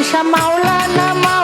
শামসা মাওলানা